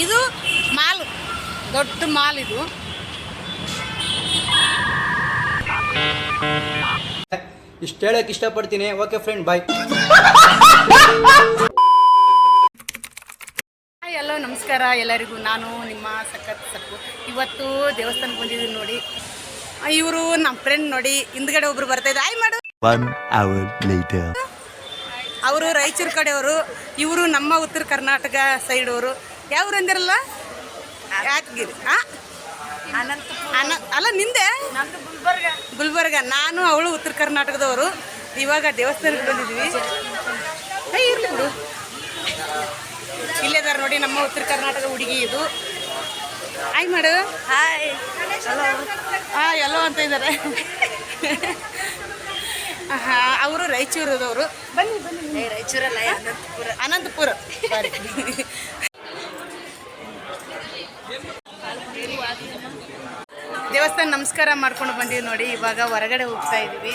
ಇದು ಮಾಲ್ ದೊಡ್ಡ ಮಾಲ್ ಇದು. ಇಷ್ಟು ಹೇಳಕ್ ಇಷ್ಟಪಡ್ತೀನಿ. Okay friend bye hi hello ನಮಸ್ಕಾರ. ಎಲ್ಲರಿಗೂ ನಾನು ನಿಮ್ಮ ಸಖತ್ ಸಕ್ಕು ಇವತ್ತು ದೇವಸ್ಥಾನಕ್ಕೆ ಬಂದಿದ್ದೀನಿ ನೋಡಿ. ಇವರು ನಮ್ಮ ಫ್ರೆಂಡ್ ನೋಡಿ ಹಿಂದ್ಗಡೆ ಒಬ್ರು ಬರ್ತಾ ಇದ್ದಾರೆ. ಆಯ್ ಮಾಡು. One hour later. ಅವರು ರಾಯಚೂರು ಕಡೆಯವರು ಇವರು ನಮ್ಮ ಉತ್ತರ ಕರ್ನಾಟಕ ಸೈಡ್ ಅವರು ಯಾವ್ರು ಅಂದಿರಲ್ಲ? ಯಾದಗಿರಿ. ಆ? ಅನ ಅಲ್ಲ ನಿಂದೆ? ಗುಲ್ಬರ್ಗ. ನಾನು ಅವಳು ಉತ್ತರ ಕರ್ನಾಟಕದವರು. ಇವಾಗ ದೇವಸ್ಥಾನಕ್ಕೆ ಬಂದಿದ್ವಿ ಇರ್ಲಿ ಬಿಡು. ಇಲ್ಲೇದಾರ ನೋಡಿ ನಮ್ಮ ಉತ್ತರ ಕರ್ನಾಟಕ ಹುಡುಗಿ ಇದು. ಹಾಯ್ ಮಾಡು ಹಾಯ್ ಹಾ ಎಲ್ಲೋ ಅಂತ ಇದ್ದಾರೆ ಅವರು ರಾಯಚೂರದವರು. ಬನ್ನಿ ಬನ್ನಿ. ರಾಯಚೂರಲ್ಲ ಅನಂತಪುರ. ಅನಂತಪುರ ಸಾರಿ ದೇವಸ್ಥಾನ ನಮಸ್ಕಾರ ಮಾಡ್ಕೊಂಡು ಬಂದೀವಿ ನೋಡಿ, ಇವಾಗ ಹೊರಗಡೆ ಹೋಗ್ತಾ ಇದ್ದೀವಿ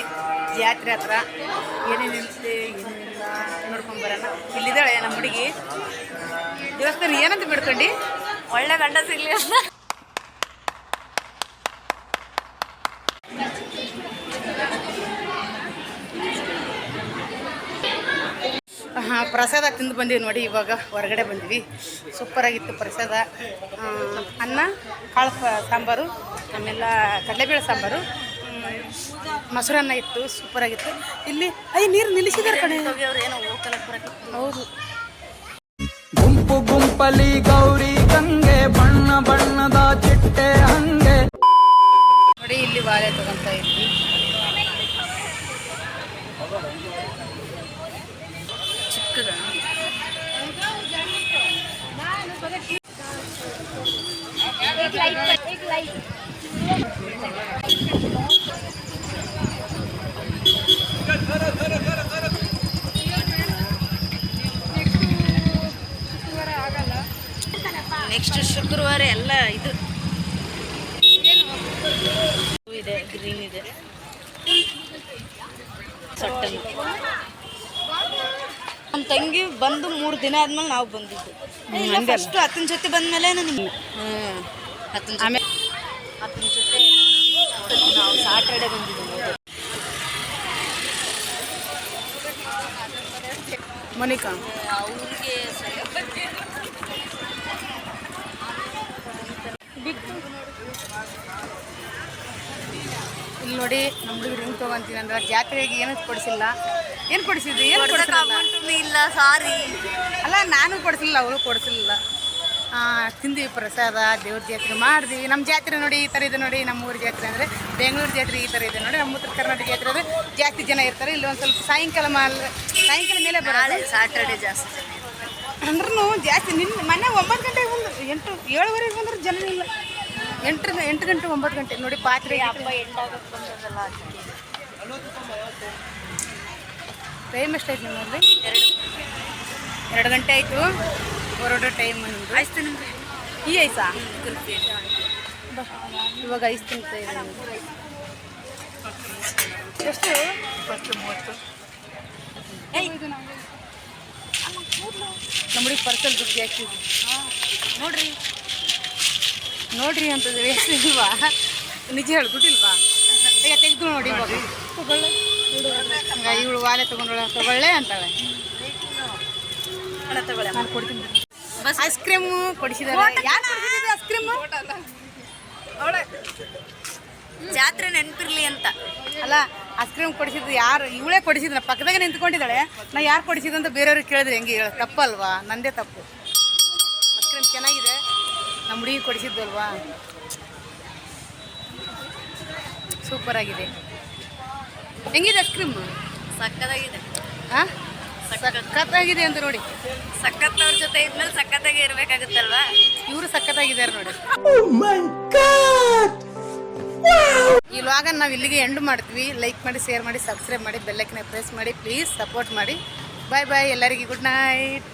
ಜಾತ್ರೆ ಹತ್ರ. ಏನೇನಿರುತ್ತೆ ಏನೇನಿಲ್ಲ, ನೋಡ್ಕೊಂಡು ಬರೋಣ. ಇಲ್ಲಿದ್ದಾಳೆ ನಮ್ಮ ಹುಡುಗಿ. ದೇವಸ್ಥಾನ ಏನಂತ ಬಿಡ್ಕೊಂಡು? ಒಳ್ಳೆ ಗಂಡ ಸಿಗ್ಲಿ ಅಂತ ಪ್ರಸಾದ ತಿಂದು ಬಂದೀವಿ ನೋಡಿ, ಇವಾಗ ಹೊರಗಡೆ ಬಂದ್ವಿ. ಸೂಪರಾಗಿತ್ತು ಪ್ರಸಾದ. ಅನ್ನ, ಕಾಳು ಸಾಂಬಾರು, ಆಮೇಲೆ ಕಡಲೆಬೇಳೆ ಸಾಂಬಾರು ಮೊಸರನ್ನ ಇತ್ತು ಸೂಪರಾಗಿತ್ತು ಇಲ್ಲಿ ಐ ನೀರು ನಿಲ್ಲಿಸಿದಾರೆ ಕಣೆ. ಹೌದು. ಗುಂಪು ಗುಂಪಲಿ ಗೌರಿ ಗಂಗೆ ಬಣ್ಣ ನೆಕ್ಸ್ಟ್ ಶುಕ್ರವಾರ ಎಲ್ಲ ಇದು. ಇದೆ ಗ್ರೀನ್ ಇದೆ. ನಮ್ಮ ತಂಗಿ ಬಂದು ಮೂರು ದಿನ ಆದ್ಮೇಲೆ ನಾವು ಬಂದಿದ್ದು. ಫಸ್ಟ್ ಹತ್ತನ ಜೊತೆ ಬಂದ್ಮೇಲೆ ನನಗೆ ಹತ್ತನ ಆಮೇಲೆ ಹತ್ತನ ಜೊತೆ ನಾವು ಸಾಟರ್ಡೆ ಬಂದಿದ್ದೀವಿ. ಮನಿಕಾ? ಅವ್ರಿಗೆ ಇಲ್ಲಿ ನೋಡಿ ನಮ್ಮ ಹುಡುಗರು ಹೆಂಗೆ ತೊಗೊಂತೀನಿ ಅಂದ್ರೆ ಜಾತ್ರೆಗೆ ಏನು ಕೊಡಿಸಿಲ್ಲ. ಏನು ಕೊಡಿಸಿದ್ರು? ಏನು ಕೊಡಿಸಿಲ್ಲ ಸಾರಿ ಅಲ್ಲ ನಾನು ಕೊಡಿಸಿಲ್ಲ ಅವಳು ಕೊಡಿಸಲಿಲ್ಲ ತಿಂದಿವಿ ಪ್ರಸಾದ ದೇವ್ರ ಜಾತ್ರೆ ಮಾಡಿದ್ವಿ. ನಮ್ಮ ಜಾತ್ರೆ ನೋಡಿ ಈ ಥರ ಇದೆ ನೋಡಿ ನಮ್ಮ ಊರ ಜಾತ್ರೆ ಅಂದರೆ ಬೆಂಗಳೂರು ಜಾತ್ರೆ ಈ ಥರ ಇದೆ ನೋಡಿ ನಮ್ಮ ಉತ್ತರ ಕರ್ನಾಟಕ ಜಾತ್ರೆ ಅಂದರೆ ಜಾಸ್ತಿ ಜನ ಇರ್ತಾರೆ. ಇಲ್ಲಿ ಒಂದು ಸ್ವಲ್ಪ ಸಾಯಂಕಾಲ ಮಾಲ್ ಸಾಯಂಕಾಲ ಮೇಲೆ ಬರೋದು. ಸ್ಯಾಟರ್ಡೆ ಸಾಟರ್ಡೆ ಜಾಸ್ತಿ ಜನ. ಅಂದ್ರೂ ಜಾಸ್ತಿ ನಿನ್ನ ಮನೆ ಒಂಬತ್ತು ಗಂಟೆಗೆ ಬಂದು ಎಂಟು ಏಳುವರೆಗೆ ಬಂದ್ರೆ ಜನ ಇಲ್ಲ. ಎಂಟರಿಂದ ಎಂಟು ಗಂಟೆ ಒಂಬತ್ತು ಗಂಟೆ ನೋಡಿ ಪಾತ್ರೆ ಹಬ್ಬ ಬಂದದಲ್ಲ. ಟೈಮ್ ಎಷ್ಟಾಯ್ತು ನಿಮ್ಮಲ್ಲಿ? ಎರಡು ಎರಡು ಗಂಟೆ ಆಯಿತು. ಹೊರಡೋ ಟೈಮ್ ನಿಮ್ಗೆ ಈ ಐಸಾ? ಇವಾಗ ಐಸ್ ತಿಂತ ಇದ್ದೀನಿ ಎಷ್ಟು? ನಮ್ಮ ಹುಡುಗಿ ಪರ್ಸಲ್ ದುಡ್ಡು ಇದೆ ನೋಡ್ರಿ. ನೋಡ್ರಿ ಅಂತಂದ್ರೆ ಇಲ್ವಾ ನಿಜ ಹೇಳ್ಬಿಟ್ಟಿಲ್ವಾ? ಈಗ ತೆಗೆದು ನೋಡಿ ಇವಾಗ. ತಗೊಳ್ಳೆ. ಇವಳು ವಾಲೆ ತಗೊಂಡೋಳ ತಗೊಳ್ಳೆ ಅಂತಾಳೆ. ನಾನು ಕೊಡ್ತೀನಿ ಐಸ್ ಕ್ರೀಮ್ ಕೊಡಿಸಿದ್ದಾರೆ ಐಸ್ ಕ್ರೀಮು ಜಾತ್ರೆ ನೆನಪಿರ್ಲಿ ಅಂತ. ಅಲ್ಲ ಐಸ್ ಕ್ರೀಮ್ ಕೊಡಿಸಿದ್ದು ಯಾರು? ಇವಳೇ ಕೊಡಿಸಿದ್ರು ಪಕ್ಕದಾಗ ನಿಂತ್ಕೊಂಡಿದ್ದಾಳೆ. ನಾ ಯಾರು ಕೊಡಿಸಿದ್ದು ಅಂತ ಬೇರೆಯವ್ರಿಗೆ ಕೇಳಿದ್ರೆ. ಹೆಂಗೆ ಹೇಳ? ತಪ್ಪಲ್ವಾ ನಂದೇ ತಪ್ಪು. ಐಸ್ ಕ್ರೀಮ್ ಚೆನ್ನಾಗಿದೆ. ನಮ್ಮ ಹುಡುಗಿ ಕೊಡಿಸಿದ್ದು ಅಲ್ವಾ? ಸೂಪರ್ ಆಗಿದೆ. ಹೆಂಗಿದೆ ಐಸ್ ಕ್ರೀಮ್ ಸಕ್ಕದಾಗಿದೆ. ಹಾಂ ಸಖತ್ತಾಗಿದೆ ಅಂತ ನೋಡಿ. ಸಖತ್ತವ್ರ ಜೊತೆ ಇದ್ಮೇಲೆ ಸಖತ್ತಾಗೆ ಇರ್ಬೇಕಾಗುತ್ತಲ್ವಾ? ಇವರು ಸಖತ್ತಾಗಿದ್ದಾರೆ ನೋಡಿ. ಈ ವ್ಲಾಗ ನಾವು ಇಲ್ಲಿಗೆ ಎಂಡ್ ಮಾಡ್ತೀವಿ. ಲೈಕ್ ಮಾಡಿ ಶೇರ್ ಮಾಡಿ ಸಬ್ಸ್ಕ್ರೈಬ್ ಮಾಡಿ ಬೆಲ್ಲೈಕನ್ನ ಪ್ರೆಸ್ ಮಾಡಿ ಪ್ಲೀಸ್ ಸಪೋರ್ಟ್ ಮಾಡಿ. ಬಾಯ್ ಬಾಯ್ ಎಲ್ಲರಿಗೂ ಗುಡ್ ನೈಟ್